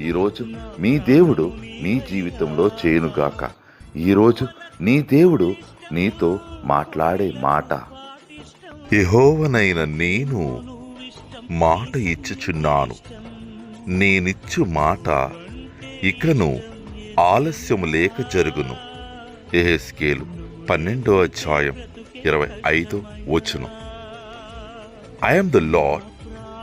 ఈరోజు మీ దేవుడు మీ జీవితంలో చేయనుగాక. ఈరోజు నీ దేవుడు నీతో మాట్లాడే మాట. యహోవనైన నేను మాట ఇచ్చుచున్నాను. నేనిచ్చు మాట ఇకను ఆలస్యము లేక జరుగును. ఎహెస్కేలు పన్నెండో అధ్యాయం ఇరవై ఐదో వచ్చును I am the Lord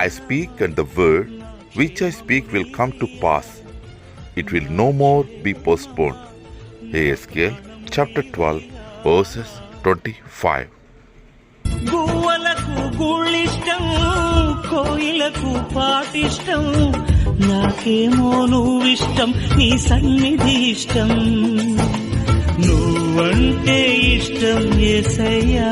I speak and the word which I speak will come to pass it will no more be postpone Ezekiel chapter twelve verses twenty five గువ్వలకు గుళ్ళిష్టం కోయిలకు పాటిష్టం. నాకేమో నువ్విష్టం నీ సన్నిధి ఇష్టం. నువ్వంటే ఇష్టం ఎసయ్యా